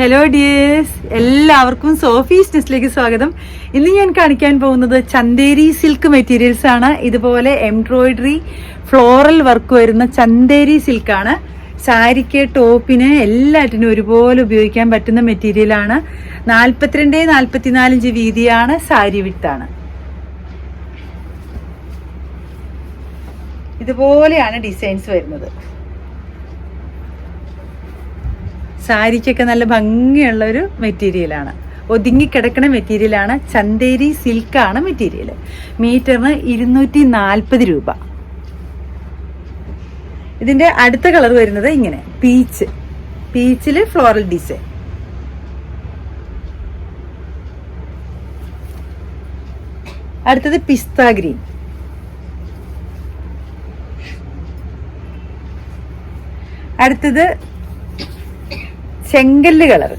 Hello dears എല്ലാവർക്കും Sophie's നെസ്റ്റിലേക്ക് സ്വാഗതം. ഇന്ന് ഞാൻ കാണിക്കാൻ പോകുന്നത് ചന്തേരി സിൽക്ക് മെറ്റീരിയൽസ് ആണ്. ഇതുപോലെ എംബ്രോയിഡറി ഫ്ലോറൽ വർക്ക് വരുന്ന ചന്തേരി സിൽക്കാണ് സാരിക്ക് ടോപ്പിന് എല്ലാറ്റിനും ഒരുപോലെ ഉപയോഗിക്കാൻ പറ്റുന്ന മെറ്റീരിയലാണ് നാൽപ്പത്തിരണ്ട് നാൽപ്പത്തിനാല് ഇഞ്ച് വീതിയാണ് സാരി വിട്ടാണ്. ഇതുപോലെയാണ് ഡിസൈൻസ് വരുന്നത്. സാരിക്കൊക്കെ നല്ല ഭംഗിയുള്ള ഒരു മെറ്റീരിയലാണ് ഒതുങ്ങിക്കിടക്കണ മെറ്റീരിയലാണ് ചന്തേരി സിൽക്കാണ് മെറ്റീരിയൽ മീറ്ററിന് ഇരുന്നൂറ്റി നാൽപ്പത് രൂപ. ഇതിന്റെ അടുത്ത കളർ വരുന്നത് ഇങ്ങനെ. പീച്ച് പീച്ചിൽ ഫ്ലോറൽ ഡിസൈൻ അടുത്തത് പിസ്ത ഗ്രീൻ. അടുത്തത് ചെങ്കല്ല് കളർ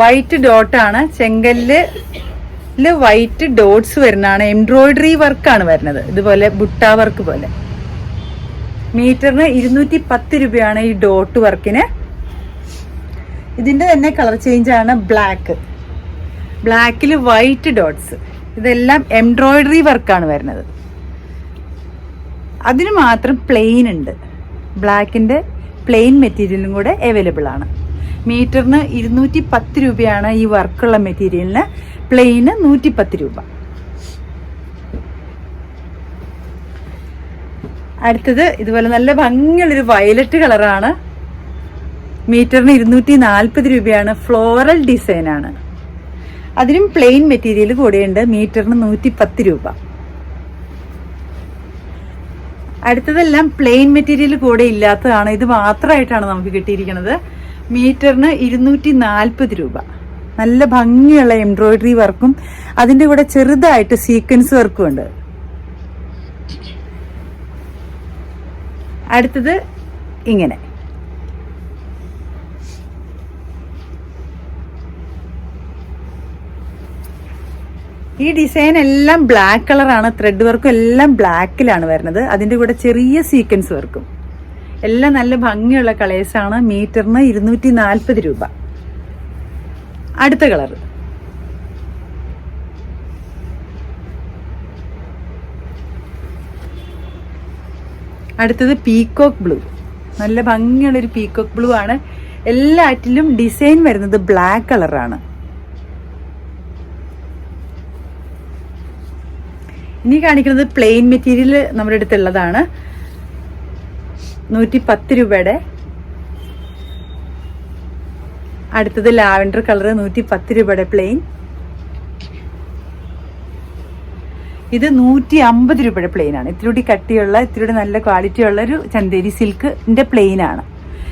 വൈറ്റ് ഡോട്ടാണ് ചെങ്കല്ല് വൈറ്റ് ഡോട്ട്സ് വരുന്നതാണ്. എംബ്രോയിഡറി വർക്കാണ് വരുന്നത്. ഇതുപോലെ ബുട്ട വർക്ക് പോലെ. മീറ്ററിന് ഇരുന്നൂറ്റി പത്ത് രൂപയാണ് ഈ ഡോട്ട് വർക്കിന് ഇതിന്റെ തന്നെ കളർ ചേഞ്ച് ആണ് ബ്ലാക്ക് ബ്ലാക്കിൽ വൈറ്റ് ഡോട്ട്സ് ഇതെല്ലാം എംബ്രോയിഡറി വർക്കാണ് വരുന്നത്. അതിന് മാത്രം പ്ലെയിൻ ഉണ്ട്. ബ്ലാക്കിന്റെ പ്ലെയിൻ മെറ്റീരിയലും കൂടെ അവൈലബിൾ ആണ്. മീറ്ററിന് ഇരുന്നൂറ്റി പത്ത് രൂപയാണ് ഈ വർക്കുള്ള മെറ്റീരിയലിന് പ്ലെയിന് നൂറ്റി പത്ത് രൂപ. അടുത്തത് ഇതുപോലെ നല്ല ഭംഗിയുള്ളൊരു വയലറ്റ് കളറാണ് മീറ്ററിന് ഇരുന്നൂറ്റി നാൽപ്പത് രൂപയാണ് ഫ്ലോറൽ ഡിസൈനാണ് അതിനും പ്ലെയിൻ മെറ്റീരിയൽ കൂടെയുണ്ട് മീറ്ററിന് നൂറ്റി പത്ത് രൂപ. അടുത്തതെല്ലാം പ്ലെയിൻ മെറ്റീരിയൽ കൂടെ ഇല്ലാത്തതാണ്. ഇത് മാത്രമായിട്ടാണ് നമുക്ക് കിട്ടിയിരിക്കുന്നത്. മീറ്ററിന് ഇരുന്നൂറ്റി നാൽപ്പത് രൂപ. നല്ല ഭംഗിയുള്ള എംബ്രോയിഡറി വർക്കും അതിന്റെ കൂടെ ചെറുതായിട്ട് സീക്വൻസ് വർക്കും ഉണ്ട്. അടുത്തത് ഇങ്ങനെ. ഈ ഡിസൈൻ എല്ലാം ബ്ലാക്ക് കളറാണ് ത്രെഡ് വർക്കും എല്ലാം ബ്ലാക്കിലാണ് വരുന്നത്. അതിന്റെ കൂടെ ചെറിയ സീക്വൻസ് വർക്കും എല്ലാം നല്ല ഭംഗിയുള്ള കളേഴ്സാണ് മീറ്ററിന് ഇരുന്നൂറ്റി നാൽപ്പത് രൂപ. അടുത്ത കളർ അടുത്തത് പീകോക്ക് ബ്ലൂ നല്ല ഭംഗിയുള്ള ഒരു പീകോക്ക് ബ്ലൂ ആണ്. എല്ലാറ്റിലും ഡിസൈൻ വരുന്നത് ബ്ലാക്ക് കളറാണ് ഇനി കാണിക്കുന്നത് പ്ലെയിൻ മെറ്റീരിയൽ നമ്മുടെ അടുത്തുള്ളതാണ്. നൂറ്റി പത്ത് രൂപയുടെ അടുത്തത് ലാവൻഡർ കളർ നൂറ്റി പത്ത് രൂപയുടെ പ്ലെയിൻ ഇത് നൂറ്റി അമ്പത് രൂപയുടെ പ്ലെയിൻ ആണ്. ഇത്തിരി കട്ടിയുള്ള ഇത്തിരി നല്ല ക്വാളിറ്റി ഉള്ള ഒരു ചന്തേരി സിൽക്കിന്റെ പ്ലെയിൻ ആണ്.